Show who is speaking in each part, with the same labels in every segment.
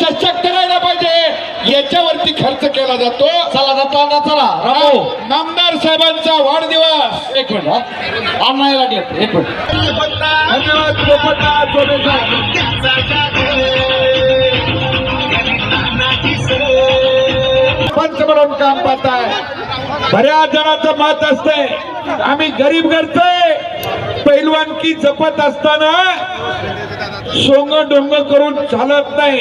Speaker 1: सशक्त राहायला पाहिजे. याच्यावरती खर्च केला जातो.
Speaker 2: चला जाताना चला. रामो.
Speaker 1: नामदार साहेबांचा वाढदिवस.
Speaker 2: एक मिनिट हा. आणायला लागले एक मिनिट.
Speaker 1: धन्यवाद. पंच म्हणून काम पाहताय. बऱ्याच जणांचं मत असतंय. आम्ही गरीब घरचे. पैलवानकी जपत असताना सोंग डोंग करून चालत नाही.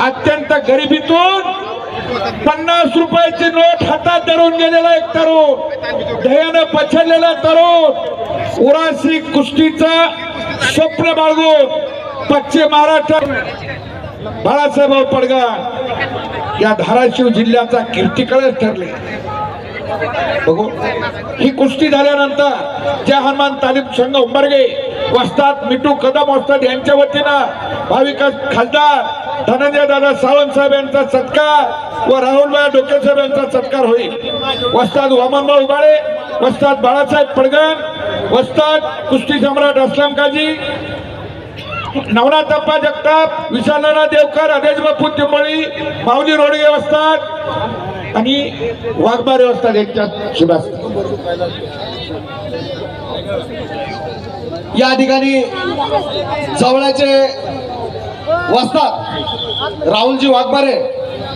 Speaker 1: अत्यंत गरिबीतून पन्नास रुपयाची नोट हातात धरून गेलेला एक तरुण ध्येयानं पछडलेला तरुण उरासी कुस्तीचा स्वप्न बाळगून पश्चिम महाराष्ट्र बाळासाहेब पडगा या धाराशिव जिल्ह्याचा कीर्तिकळस ठरले. बघू. ही कुस्ती झाल्यानंतर जय हनुमान तालीम संघ उंबरगे वस्ताद मिठू कदम वस्ताद यांच्या वतीनं भाविक खासदार धनंजय दादा सावंत साहेब यांचा सत्कार व राहुलभाई डोके साहेब यांचा सत्कार होईल. वस्ताद वामनभाऊ उबाळे वस्ताद बाळासाहेब पडगण वस्ताद कुस्ती सम्राट असलम काजी नवनाथप्पा जगताप विशालनाथ देवकर अदेश बापू तिंबळी माऊली रोडगे वस्ताद आणि वाघबारे वस्ताद यांच्या शुभास
Speaker 2: या ठिकाणी जवळचे वसतात राहुलजी वाघमारे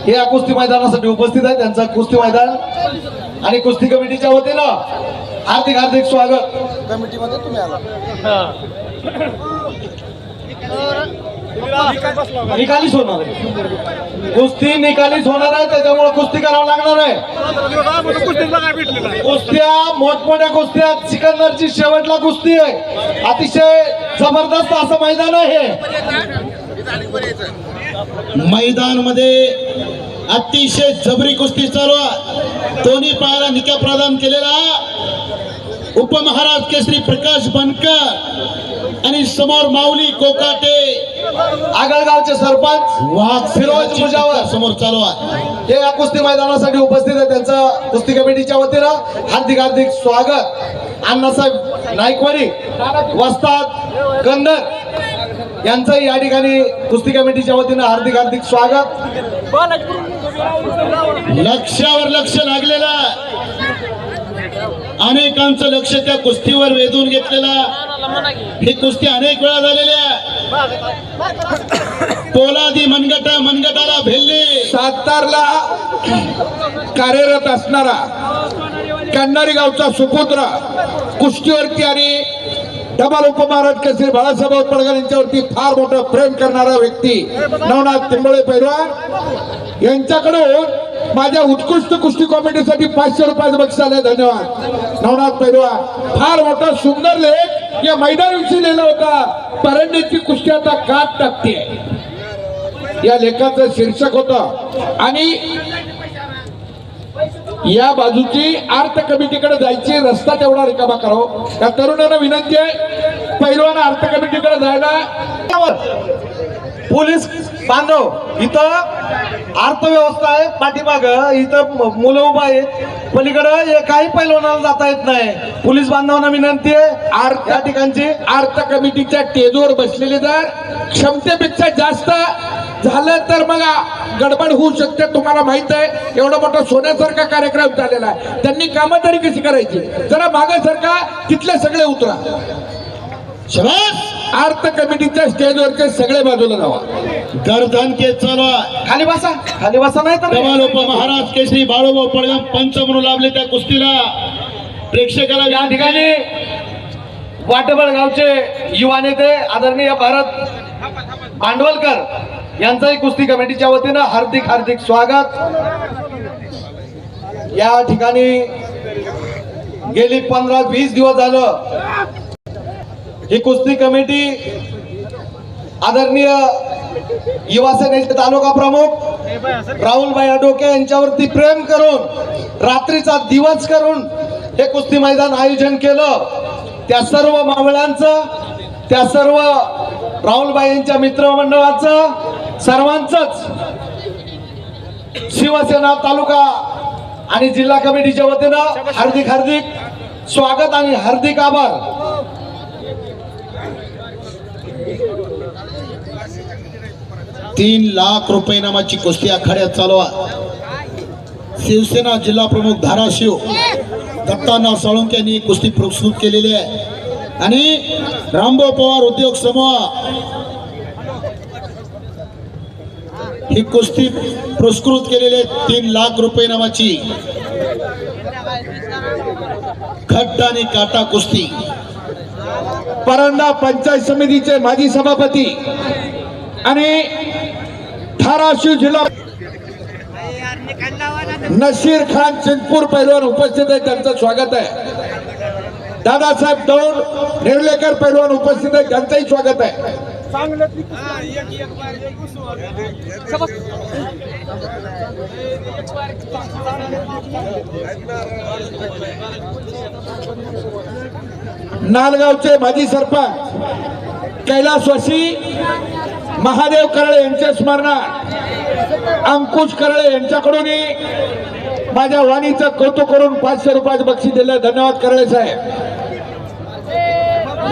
Speaker 2: हे या कुस्ती मैदानासाठी उपस्थित आहेत. त्यांचं कुस्ती मैदान आणि कुस्ती कमिटीच्या वतीनं हार्दिक हार्दिक स्वागत. कमिटीमध्ये तुम्ही आला. निकालीच होणार आहे. कुस्ती निकालीच होणार आहे त्याच्यामुळे कुस्ती करावं लागणार आहे. कुस्त्या मोठमोठ्या कुस्त्या सिकंदरची शेवटला कुस्ती आहे. अतिशय जबरदस्त असं मैदान आहे
Speaker 3: मैदानमध्ये अतिशय जबरी कुस्ती चालू दोन्ही पायाला निकाल प्रदान केलेला उपमहाराज केसरी प्रकाश बनकर आणि समोर माऊली कोकाटे
Speaker 2: आगळगावचे सरपंच
Speaker 3: वाघ
Speaker 2: फिरोज मुजावर.
Speaker 3: समोर चालू आहे
Speaker 2: हे या कुस्ती मैदानासाठी उपस्थित आहे त्यांचं कुस्ती कमिटीच्या वतीनं हार्दिक हार्दिक स्वागत अण्णासाहेब नाईकवाडी वस्ताद कंदर यांचंही या ठिकाणी कुस्ती कमिटीच्या वतीनं हार्दिक हार्दिक स्वागत
Speaker 3: लक्षावर लक्ष लागलेलं. अनेकांचं लक्ष त्या कुस्तीवर वेधून घेतलेला ही कुस्ती अनेक वेळा झालेली आहे. पोलादी मनगटा मनगटाला भेल्ली.
Speaker 1: सातारला कार्यरत असणारा कन्नारी गावचा सुपुत्र कुस्तीवरती आणि डबल उपमहाराज केसरी बाळासाहेब पडगर यांच्यावरती फार मोठं प्रेम करणारा व्यक्ती नवनाथ तिंबळे पैलवान. यांच्याकडून माझ्या उत्कृष्ट कुस्ती कॉमेडीसाठी पाचशे रुपयाचं बक्षीस आलंय धन्यवाद. नवनाथ पैलवान फार मोठा सुंदर लेख. या मैदानाविषयी लिहिला होता परंडीची कुस्ती आता काट टाकते. या लेखाचं शीर्षक होतं आणि या बाजूची अर्थ कमिटीकडे जायची रस्ता तेवढा रिकामा करावं त्या तरुणांना विनंती आहे पैलवाना अर्थ कमिटीकडे जायला.
Speaker 2: पोलीस बांधव इथं अर्थव्यवस्था आहे पाठीमाग इथं मुलं उभा आहेत. पलीकडं काही पैलवानाला जाता येत नाही. पोलीस बांधवांना विनंती आहे
Speaker 1: आर
Speaker 2: या ठिकाणची
Speaker 1: अर्थ कमिटीच्या टेजवर बसलेले जर क्षमतेपेक्षा जास्त झालं तर मग गडबड होऊ शकते तुम्हाला माहीत आहे. एवढा मोठा सोन्यासारखा कार्यक्रम झालेला आहे. त्यांनी कामं तरी कशी करायची? जरा मागासारखा तिथले सगळे उतरा.
Speaker 3: शरद!
Speaker 1: अर्थ कमिटीच्या स्टेजवरचे सगळे बाजूला जावा.
Speaker 3: गर्दन के चालू. आहे
Speaker 2: खाली बसा. खाली बसा नाही तर
Speaker 3: डबल उपमहाराज केसरी बाळूभाऊ पडगम पंच म्हणून लाभले त्या कुस्तीला. प्रेक्षकाला
Speaker 2: या ठिकाणी वाटेबळ गावचे युवा नेते आदरणीय भारत भांडवलकर यांचंही कुस्ती कमिटीच्या वतीनं हार्दिक हार्दिक स्वागत. या ठिकाणी गेली पंधरा वीस दिवस झालं. ही कुस्ती कमिटी आदरणीय युवा सेनेचे तालुका प्रमुख राहुलभाई अडोके यांच्यावरती प्रेम करून रात्रीचा दिवस करून हे कुस्ती मैदान आयोजन केलं. त्या सर्व मावळ्यांचं त्या सर्व राहुलबाई यांच्या मित्रमंडळाचं सर्वांचंच शिवसेना तालुका आणि जिल्हा कमिटीच्या वतीनं हार्दिक हार्दिक स्वागत आणि हार्दिक आभार.
Speaker 3: तीन लाख रुपये नामाची कुस्ती आखाड्यात चालवा. शिवसेना जिल्हा प्रमुख धाराशिव दत्तानाथ साळुंके यांनी कुस्ती पुरस्कृत केलेली आहे. आणि रामभाऊ पवार उद्योग समूह ही कुस्ती पुरस्कृत केलेली आहे. तीन लाख रुपये नामाची खट्ट आणि काटा कुस्ती.
Speaker 1: परंदा पंचायत समितीचे माजी सभापती आणि धाराशिव जिल्हा नशीर खान चिंतपूर पैलवान उपस्थित आहे त्यांचं स्वागत आहे. दादासाहेब दौड निर्लेकर पैलवान उपस्थित आहे त्यांचंही स्वागत आहे. नालगावचे माजी सरपंच कैलासवासी महादेव करळे यांच्या स्मरणात अंकुश करळे यांच्याकडूनही माझ्या वाणीचं कौतुक करून पाचशे रुपयाचं बक्षीस दिलं. धन्यवाद करळे साहेब.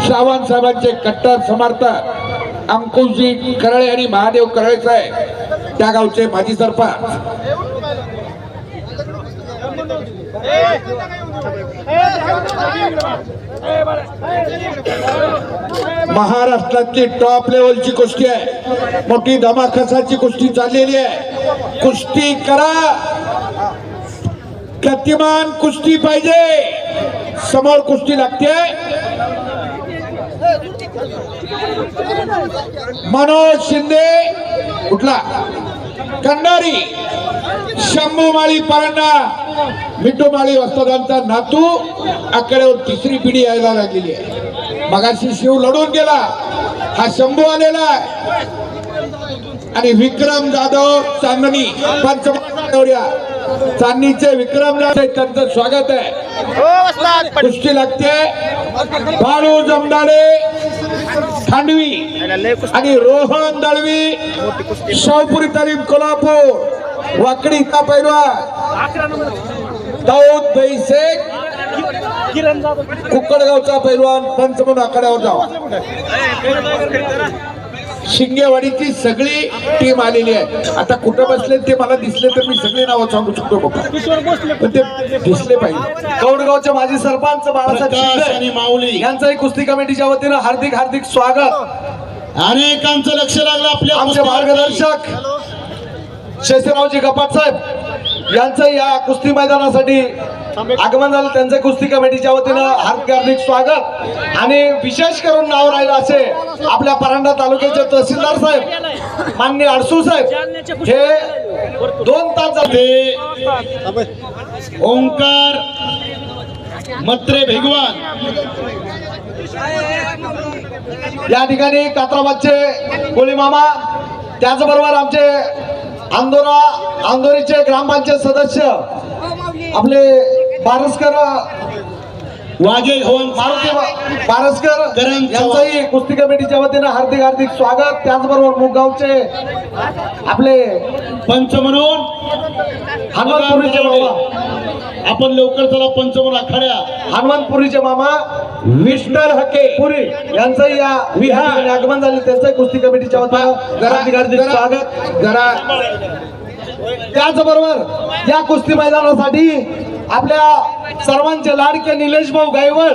Speaker 1: सावंत साहेबांचे कट्टर समर्थक अंकुशजी करळे आणि महादेव करळे साहेब त्या गावचे माजी सरपंच. महाराष्ट्रातली टॉप लेवलची कुस्ती आहे. मोठी धमाखसाची कुस्ती चाललेली आहे. कुस्ती करा. गतिमान कुस्ती पाहिजे. समोर कुस्ती लागते. मनोज शिंदे कुठला कंडारी शंभू माळी परांडा मिठू माळी वस्तादांचा नातू आकड्यावर तिसरी पिढी यायला लागलेली आहे. मगाशी शिव लढून गेला हा शंभू आलेला आहे. आणि विक्रम जाधव चांदणी पंचमढ्या चांदणीचे विक्रम जाधव त्यांचं स्वागत आहे. कुस्ती लागते. बाळू जमदाडे खांडवी आणि रोहन दळवी शाहपुरी तालीम कोल्हापूर. वाकडी का पैलवान? दाऊद भाई शेख कुक्कडगावचा पैलवान पंचमन आखाड्यावर जावा. शिंगेवाडीची सगळी टीम आलेली आहे. आता कुठं बसले ते मला दिसले तर मी सगळी नावं सांगू शकतो बघा. पण ते दिसले पाहिजे.
Speaker 2: कौडगावचे माजी सरपंच बाळासाहेब
Speaker 3: माऊली.
Speaker 2: यांचंही कुस्ती कमिटीच्या वतीनं हार्दिक हार्दिक स्वागत.
Speaker 3: अनेकांचं लक्ष लागलं आपल्या
Speaker 2: आमचे. मार्गदर्शक. शेषरावजी गपाट साहेब यांचं या कुस्ती मैदानासाठी आगमन झालं. त्यांचं कुस्ती कमिटीच्या वतीनं हार्दिक हार्दिक स्वागत. आणि विशेष करून नाव राहिलं असे आपल्या परांडा तालुक्याचे तहसीलदार साहेब मान्य अडसूळ साहेब. हे दोन तास झाले.
Speaker 3: ओंकार मत्रे भेगवान.
Speaker 2: या ठिकाणी कात्राबादचे कोळी मामा त्याचबरोबर आमचे आंदोरा आंदोरीचे ग्रामपंचायत सदस्य आपले बारसकर
Speaker 3: वाघे हवन
Speaker 2: मारुती बारसकर यांचंही कुस्ती कमिटीच्या वतीनं हार्दिक हार्दिक स्वागत. त्याचबरोबर मुगावचे आपले
Speaker 3: पंच म्हणून
Speaker 2: हनुमंतपुरीचे मामा
Speaker 3: आपण लवकर चला पंचमन आखाड्या.
Speaker 2: हनुमंतपुरीचे मामा विष्णर हके पुरी यांचंही या विहार आगमन झाले त्यांचंही कुस्ती कमिटीच्या वतीनं स्वागत.
Speaker 1: जरा
Speaker 2: त्याचबरोबर या कुस्ती मैदानासाठी आपल्या सर्वांचे लाडके निलेश भाऊ गायवळ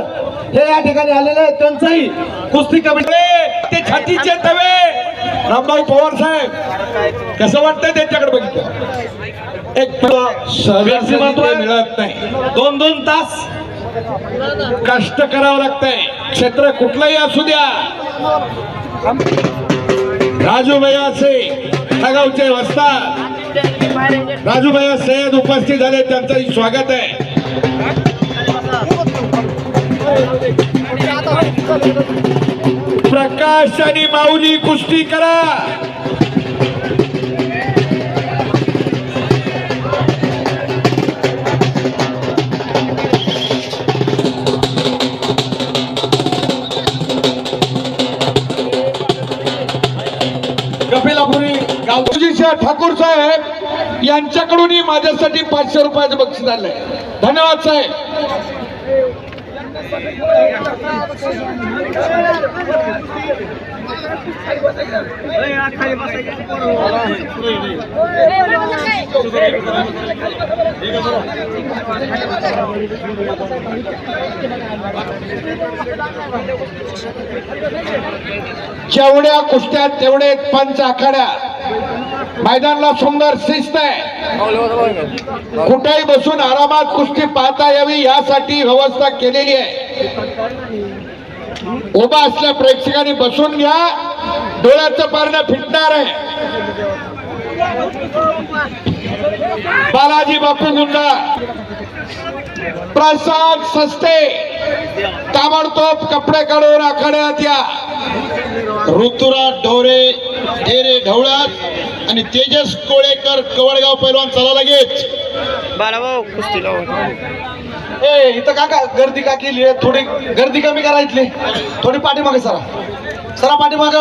Speaker 2: हे या ठिकाणी आलेले आहेत. त्यांचंही कुस्ती कमिटी
Speaker 1: ते छातीचे तवे. रामभाऊ पवार साहेब कसं वाटतंय त्यांच्याकडे बघितलं? एक ते मिळत नाही. दोन दोन तास कष्ट करावं लागतंय. क्षेत्र कुठलंही असू द्या. राजूभाई असे गावचे वस्तात राजूभाई सय्यद उपस्थित झाले त्यांचंही स्वागत आहे. प्रकाश आणि माऊली कुस्ती करा. यांच्याकडूनही माझ्यासाठी पाचशे रुपयाचं बक्षीस आलंय. धन्यवाद साहेब. जेवढ्या कुस्त्या तेवढे पंच आखाड्या. मैदानाला सुंदर शिस्त आहे. कुठेही बसून आरामात कुस्ती पाहता यावी यासाठी व्यवस्था केलेली आहे. उभा असल्या प्रेक्षकांनी बसून घ्या. डोळ्याचं पारणं फिटणार आहे. बालाजी बापू गुंडा प्रसाद सस्ते. ताबडतोब कपडे काढून आखाड्यात या.
Speaker 3: ऋतुराज ढोरे ढेरे ढवळ्यात आणि तेजस कोळेकर कवळगाव पैलवान चला लगेच.
Speaker 4: बाळाभाऊ कुस्ती लावून
Speaker 2: ए इथं का का गर्दी का केली आहे? थोडी गर्दी कमी करा इथली. थोडी पाठीमागे सरा. सरा पाठीमाग.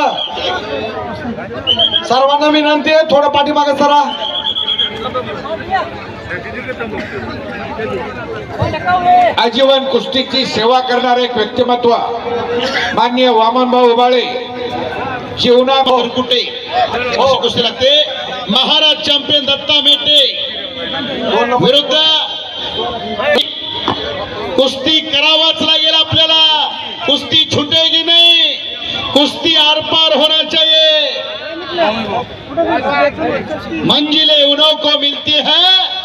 Speaker 2: सर्वांना विनंती आहे थोडं पाठीमागे सरा.
Speaker 1: आजीवन कुस्तीची सेवा करणार एक व्यक्तिमत्व मान्य वामनभाऊ उबाळे जीवना
Speaker 3: कुठे? हो. कुस्ती लागते. महाराज चॅम्पियन दत्ता मेटे विरुद्ध कुस्ती करावाच लागेल आपल्याला. कुस्ती छुटेगी नाही. कुस्ती आरपार होना चाहिए. मंजिलें उन्हों को मिलती है.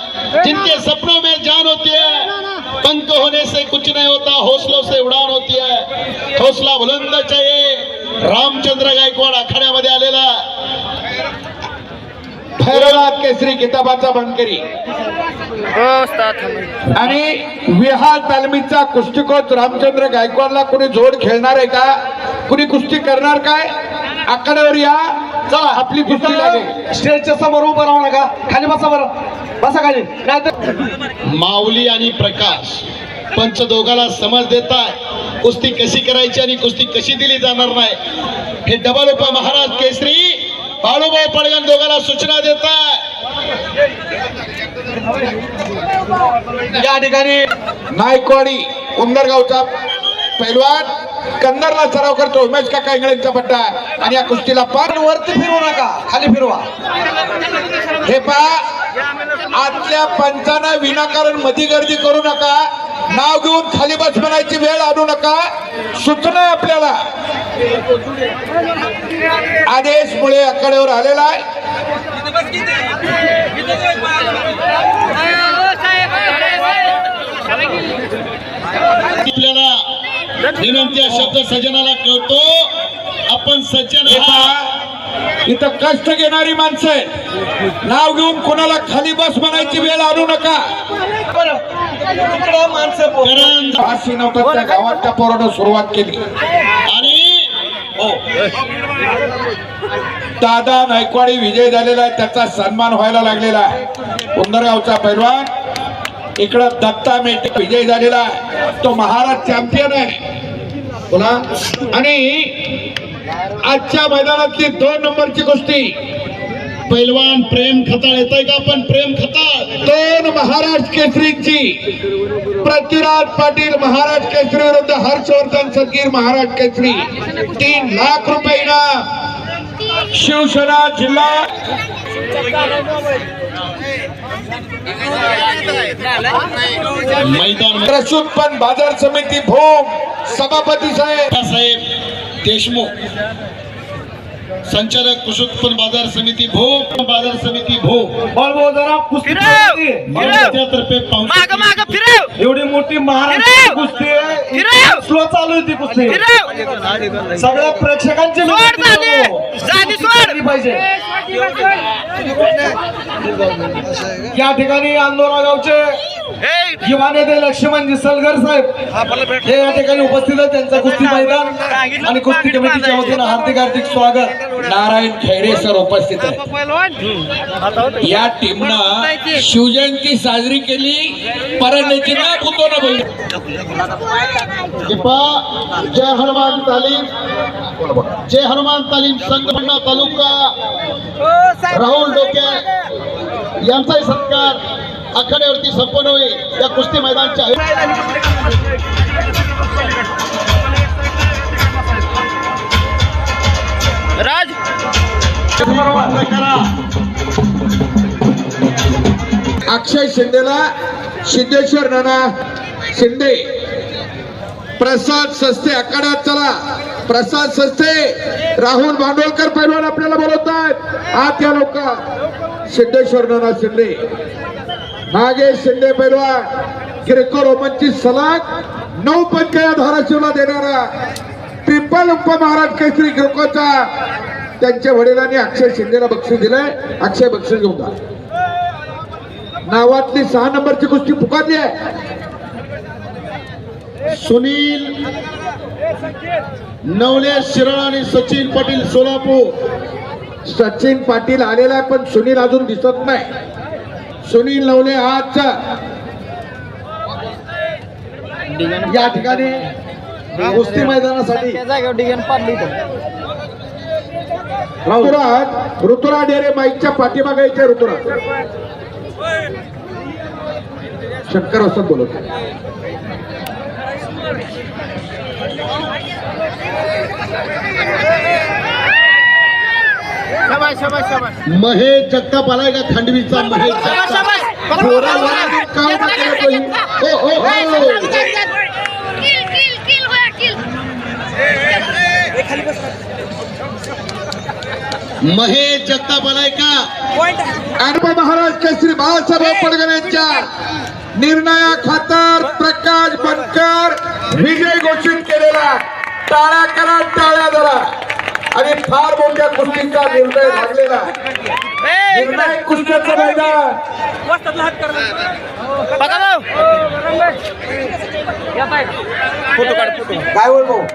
Speaker 3: जिनके सपनों में जान होती है, पंख होने से कुछ नहीं होता, हौसलों से उड़ान होती है. हौसला बुलंद चाहिए. रामचंद्र
Speaker 1: भैरवनाथ केसरी किताबाचा बनकरी. आणि विहार तालमीचा कुस्तीकोच रामचंद्र गायकवाडला कुणी जोड खेळणार आहे का? कुणी कुस्ती करणार काय? आकड्यावर या चला आपली कुस्ती लागेल.
Speaker 2: स्टेजच्या समोर उभं राहू नका. खाली बसा बरं. बसा खाली. नाहीतर
Speaker 3: माऊली आणि प्रकाश पंच दोघाला समज देताय. कुस्ती कशी करायची आणि कुस्ती कशी दिली जाणार नाही? हे डबल उप महाराज केसरी. बाळूभाऊ पडगण दोघाला सूचना आहे
Speaker 2: या ठिकाणी
Speaker 1: नायकवाडी उंदरगावचा पैलवान कन्नरला सराव करतो. उमेश काका इंगळेंचा पट्टा आणि या कुस्तीला पार
Speaker 2: पण वरती फिरू नका. खाली फिरवा.
Speaker 1: हे पहा आतल्या पंचांना विनाकारण मधी गर्दी करू नका. नाव घेऊन खाली बस म्हणायची वेळ आणू नका. सूचना आपल्याला. आदेश मुळे आकड्यावर आलेला आहे.
Speaker 3: आपल्याला विनंती शब्द सज्जनाला कळतो. आपण सज्जन
Speaker 1: इथं कष्ट घेणारी माणसं आहेत. नाव घेऊन कोणाला खाली बस म्हणायची वेळ आणू नका.
Speaker 2: माणसं पो-
Speaker 1: फाशी नव्हतं त्या गावात त्या पोरानं सुरुवात केली.
Speaker 3: आणि हो.
Speaker 1: दादा नायकवाडी विजय झालेला आहे त्याचा सन्मान व्हायला लागलेला आहे. उंदरगावचा पैलवान. इकडं दत्ता मेटे विजय झालेला आहे. तो महाराज चॅम्पियन आहे. बोला. आणि आजच्या मैदानातली दोन नंबरची गोष्टी
Speaker 3: पैलवान प्रेम खताळ येतोय का? पण प्रेम खताळ.
Speaker 1: दोन महाराज केसरींची. पृथ्वीराज पाटील महाराज केसरी विरुद्ध हर्षवर्धन सदगीर महाराज केसरी. तीन लाख रुपये इनाम. शिवसेना जिल्हा
Speaker 3: मैदान
Speaker 1: उत्पन्न बाजार समिती भूम सभापती साहेब.
Speaker 3: साहेब देशमुख. संचालक कृषी उत्पन्न बाजार समिती भोग बाजार समिती.
Speaker 2: खेळायची.
Speaker 3: तर्फे
Speaker 4: माग माग फिरव.
Speaker 2: एवढी मोठी महाराष्ट्र. कुस्ती. स्लो चालू आहे ती कुस्ती सगळ्या प्रेक्षकांची पाहिजे. या ठिकाणी अंदोरा गावचे युवा नेते लक्ष्मण सलगर साहेब. हे या ठिकाणी उपस्थित आहेत. त्यांचं कुस्ती मैदान आणि कुस्ती कमिटीच्या वतीनं हार्दिक हार्दिक स्वागत.
Speaker 1: नारायण खैरे सर उपस्थित आहेत. या टीमनं शिवजयंती साजरी केली परंडेची ना पुतो ना बैल
Speaker 3: दीपा जय हनुमान तालीम. जय हनुमान तालीम संगमणा तालुका. राहुल डोके. यांचाही सत्कार आखाड्यावरती संपन्न होईल. या कुस्ती मैदानच्या
Speaker 1: अक्षय शिंदेला सिद्धेश्वर नाना शिंदे. प्रसाद सस्ते आखाड्यात चला. प्रसाद सस्ते राहुल भांडवलकर पैलवान आपल्याला बोलवत आहेत आत या लोक. सिद्धेश्वर नाना शिंदे. नागेश शिंदे पैलवान. ग्रेको रोमनची सलाग नऊ पंचया धाराशिवला देणारा. ट्रिपल उप महाराज केसरी ग्रेकोचा त्यांच्या वडिलांनी अक्षय शिंदेला बक्षीस दिलंय. अक्षय बक्षीस घेऊन जा. नावातली सहा नंबरची कुस्ती पुकारली आहे.
Speaker 3: सुनील नवले शिराळ आणि सचिन पाटील सोलापूर.
Speaker 1: सचिन पाटील आलेला आहे पण सुनील अजून दिसत नाही. सुनील नवले आजचा. या ठिकाणी
Speaker 2: कुस्ती मैदानासाठी
Speaker 4: त्या जागेवर डिगन पाडली तर
Speaker 1: ऋतुराज ऋतुराज डेरे माईकच्या पाठीमागे यायचे ऋतुराज. शंकर असत बोलत
Speaker 4: शाबाश शाबाश शाबाश
Speaker 3: महेश जगताप. आलाय का खांडवीचा महेश
Speaker 4: शाबाश
Speaker 3: जगताप
Speaker 4: शाबाश
Speaker 1: जोरावर काम केलं तो ही. ओ, ओ, ओ.
Speaker 5: किल किल किल होया किल
Speaker 3: महेश जगताप आलाय का?
Speaker 1: महाराज केसरी बाळासाहेब पडगर यांच्या निर्णया खातर प्रकाश बनकर विजय घोषित केलेला टाळ्या करा टाळ्या जरा आणि फार मोठ्या कुस्तीचा निर्णय लागलेला निर्णय कुस्त्याचं मैदान.
Speaker 4: फोटो
Speaker 1: काय बोल भाऊ